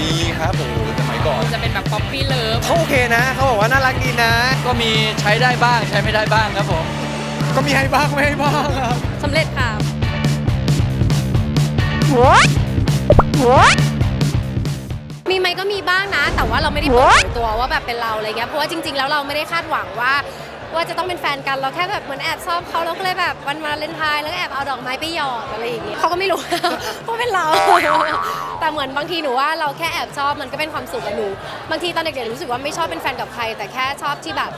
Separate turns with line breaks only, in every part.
มีครับโอ้โหสมัยก่อน
จะเป็นแบบป๊อปปี้เลิฟ
เขาโอเคนะ เขาบอกว่าน่ารักดีนะ
ก็มีใช้ได้บ้างใช้ไม่ได้บ้างครับผม
ก็มีให้บ้างไม่ให้บ้างครับ
สำเร็จค่ะ
มีไหมก็มีบ้างนะ แต่ว่าเราไม่ได้เปิดเผยตัวว่าแบบเป็นเราอะไรเงี้ยเพราะว่าจริง ๆ แล้วเราไม่ได้คาดหวังว่า ว่าจะต้องเป็นแฟนกันเราแค่แบบเหมือนแอบชอบเขาเราก็เลยแบบวันวาเลนไทน์แล้วก็แอบเอาดอกไม้ไปหยอดอะไรอย่างเงี้ยเขาก็ไม่รู้ว่าะเป็นเรา แต่เหมือนบางทีหนูว่าเราแค่แอบชอบมันก็เป็นความสุขกับหนู บางทีตอนเด็กๆรู้สึกว่าไม่ชอบเป็นแฟนกับใคร แต่แค่ชอบที่แบบ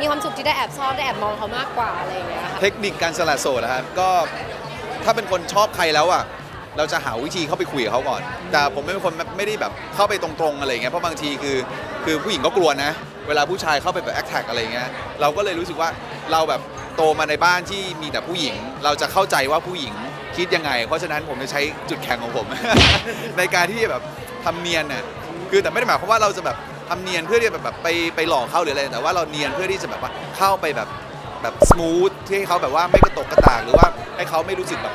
มีความสุขที่ได้แอบชอบได้แอบมองเขามากกว่าอะไรอย่างเงี้ยค่ะ
เทคนิคการสละโสดนะครับก็ถ้าเป็นคนชอบใครแล้วอะ เราจะหาวิธีเข้าไปคุยกับเขาก่อน แต่ผมไม่เป็นคนไม่ได้แบบเข้าไปตรงๆอะไรเงี้ยเพราะบางทีคือคือผู้หญิงก็กลัวนะ เวลาผู้ชายเข้าไปแบบแอคแท็กอะไรเงี้ยเราก็เลยรู้สึกว่าเราแบบโตมาในบ้านที่มีแต่ผู้หญิง เราจะเข้าใจว่าผู้หญิงคิดยังไง เพราะฉะนั้นผมจะใช้จุดแข็งของผม ในการที่จะแบบทำเนียนน่ะคือแต่ไม่ได้หมายความว่าเราจะแบบทำเนียนเพื่อที่จะแบบแบบไปไปหลอกเขาหรืออะไรแต่ว่าเราเนียนเพื่อที่จะแบบว่าเข้าไปแบบ แบบสมูทที่ให้เขาแบบว่าไม่กระตกกระตากหรือว่าให้เขาไม่รู้สึกแบบ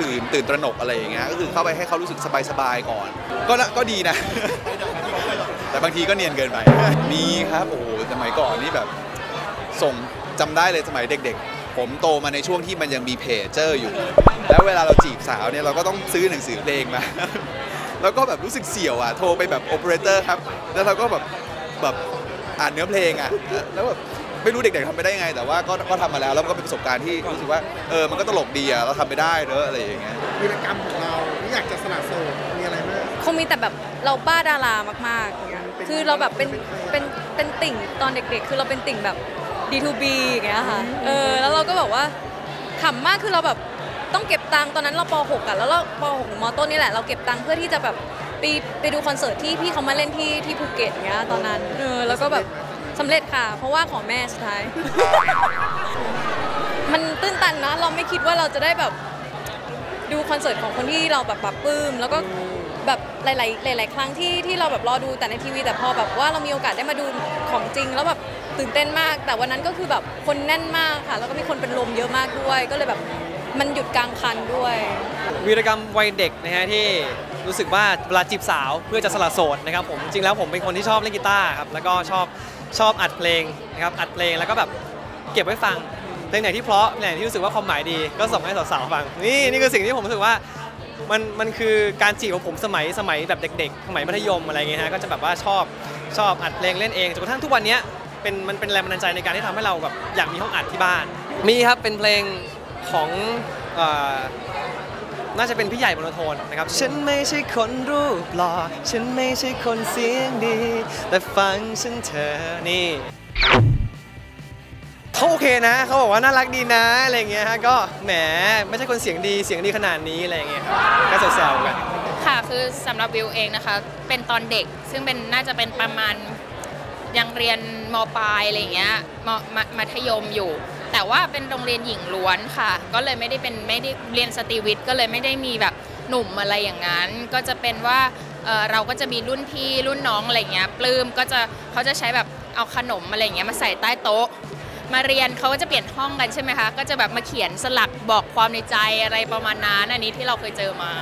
ตื่นตื่นตระหนกอะไรอย่างเงี้ยก็คือเข้าไปให้เขารู้สึกสบายๆก่อน ก็นะก็ดีนะ แต่บางทีก็เนียนเกินไป มีครับโอ้โหสมัยก่อนนี่แบบส่งจำได้เลยสมัยเด็กๆ ผมโตมาในช่วงที่มันยังมีเพจเจอร์อยู่ แล้วเวลาเราจีบสาวเนี่ยเราก็ต้องซื้อหนังสือเพลงมา แล้วก็แบบรู้สึกเสี่ยวอะโทรไปแบบโอเปอเรเตอร์ครับ แล้วเราก็แบบแบบอ่านเนื้อเพลงอะแล้วแบบ ไม่รู้เด็กๆทำไปได้ยังไง แต่ว่าก็ก็ทำมาแล้วแล้วมันก็เป็นประสบการณ์ที่รู้สึกว่าเออมันก็ตลกดีอะเราทำไปได้เนอะอะไรอย่างเงี้ย
วีรกรรมของเราที่อยากจะสละโสดมีอะไรบ้าง
คงมีแต่แบบเราบ้าดารามากๆอย่างเงี้ยคือเราแบบเป็นเป็นเป็นติ่งตอนเด็กๆ คือเราเป็นติ่งแบบ D2B อย่างเงี้ยค่ะ เออ แล้วเราก็แบบว่าขำมากคือเราแบบต้องเก็บตังค์ตอนนั้นเราป .6 อะแล้วเราป .6 หรือมต้นนี่แหละเราเก็บตังค์เพื่อที่จะแบบไปไปดูคอนเสิร์ตที่พี่เขามาเล่นที่ที่ภูเก็ตอย่างเงี้ยตอนนั้น เออ แล้วก็แบบ สำเร็จค่ะ เพราะว่าขอแม่สุดท้าย มันตื้นตันนะ เราไม่คิดว่าเราจะได้แบบดูคอนเสิร์ตของคนที่เราแบบปรับปลื้มแล้วก็แบบหลาย ๆ หลาย ๆ ครั้งที่ที่เราแบบรอดูแต่ในทีวี แต่พอแบบว่าเรามีโอกาสได้มาดูของจริง แล้วแบบตื่นเต้นมาก แต่วันนั้นก็คือแบบคนแน่นมากค่ะ แล้วก็มีคนเป็นลมเยอะมากด้วย ก็เลยแบบมันหยุดกลางคันด้วย
วีรกรรมวัยเด็กนะฮะที่รู้สึกว่าเวลาจีบสาวเพื่อจะสละโสดนะครับผมจริงๆแล้วผมเป็นคนที่ชอบเล่นกีตาร์ครับแล้วก็ชอบ ชอบอัดเพลงนะครับอัดเพลงแล้วก็แบบเก็บไว้ฟังเพลงไหนที่เพราะเพลงไหนที่รู้สึกว่าความหมายดีก็ส่งให้สาวๆฟังนี่นี่คือสิ่งที่ผมรู้สึกว่ามันมันคือการจีบของผมสมัยสมัยแบบเด็ก ๆ สมัยมัธยมอะไรเงี้ยฮะก็จะแบบว่าชอบชอบอัดเพลงเล่นเองจนกระทั่งทุกวันนี้เป็นมันเป็นแรงบันดาลใจในการที่ทำให้เราแบบอยากมีห้องอัดที่บ้าน มีครับเป็นเพลงของ น่าจะเป็นพี่ใหญ่บนโทนนะครับ ฉันไม่ใช่คนรูปหล่อ ฉันไม่ใช่คนเสียงดี แต่ฟังฉันเธอ นี่เขาโอเคนะ เขาบอกว่าน่ารักดีนะ อะไรเงี้ยฮะ ก็แหมไม่ใช่คนเสียงดี เสียงดีขนาดนี้อะไรเงี้ยครับก็แซวๆกัน
ค่ะ คือสำหรับวิวเองนะคะ เป็นตอนเด็ก ซึ่งเป็นน่าจะเป็นประมาณยังเรียนมปลายอะไรเงี้ยมมัธยมอยู่ แต่ว่าเป็นโรงเรียนหญิงล้วนค่ะ ก็เลยไม่ได้เป็นไม่ได้เรียนสตรีวิทย์ก็เลยไม่ได้มีแบบหนุ่มอะไรอย่างนั้น ก็จะเป็นว่าเเราก็จะมีรุ่นพี่รุ่นน้องอะไรเงี้ยปลื้มก็จะเขาจะใช้แบบเอาขนมอะไรเงี้ยมาใส่ใต้โต๊ะ มาเรียนเขาก็จะเปลี่ยนห้องกันใช่ไหมคะ ก็จะแบบมาเขียนสลักบอกความในใจอะไรประมาณนั้นอันนี้ที่เราเคยเจอมา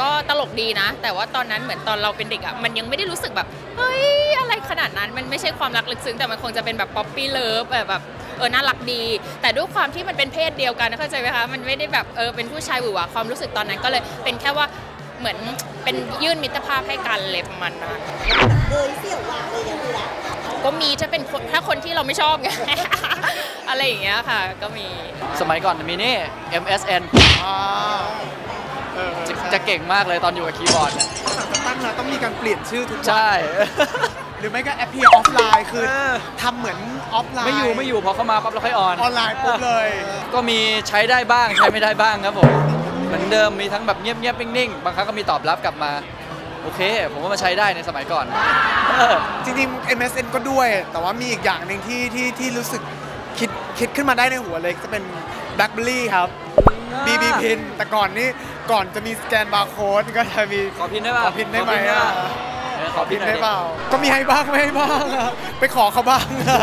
ก็ตลกดีนะ แต่ว่าตอนนั้นเหมือนตอนเราเป็นเด็กอะ่ะมันยังไม่ได้รู้สึกแบบเฮ้ยอะไรขนาดนั้นมันไม่ใช่ความรักลึกซึ้งแต่มันคงจะเป็นแบบป๊อปปี้เลิฟแบบแบบ ออน่ารักดี แต่ด้วยความที่มันเป็นเพศเดียวกันเข้าใจไหมคะมันไม่ได้แบบเออเป็นผู้ชายหวือหวาความรู้สึกตอนนั้นก็เลยเป็นแค่ว่าเหมือนเป็นยื่นมิตรภาพให้กันเลยประมาณนั้น
เอยเสี่ยวหวานเลยอย่างนี้แหละ
ก็มีถ้าเป็นคนถ้าคนที่เราไม่ชอบไงอะไรอย่างเงี้ยค่ะ ก็มี
สมัยก่อนมีนี่ MSN จะจะเก่งมากเลยตอนอยู่กับคีย์บอร์ดเนี่ย
สั่งจะตั้งแล้วต้องมีการเปลี่ยนชื่อทุกวัน
ใช่
หรือไม่ก็แอปเพียออฟไลน์คือ
เออ
ทำเหมือนออฟไลน์
ไม่อยู่ไม่อยู่พอเข้ามาปั๊บเราค่อยออน
ออนไลน์ปุ๊บเลย
ก็มีใช้ได้บ้างใช้ไม่ได้บ้างครับผมเหมือนเดิมมีทั้งแบบเงียบๆนิ่งๆบางครั้งก็มีตอบรับกลับมา โอเค ผมว่ามันใช้ได้ในสมัยก่อนเออ
จริงๆ MSN ก็ด้วย แต่ว่ามีอีกอย่างหนึ่งที่ที่ที่รู้สึกคิดคิดขึ้นมาได้ในหัวเลยจะเป็น BlackBerry ครับ BB Pin แต่ก่อนนี่ก่อนจะมีสแกนบาร์โค้ดก็จะมี
ขอพินได้ป่ะ
ขอพินได้ไหม
ขอพินได้
อะ
ป่ะเออ ขอพิ
พิ
น
น
หน่อย
ได้
ดิ
เปล่า ก็มีให้บ้างไม่ให้บ้างอะไปขอเขาบ้างอะ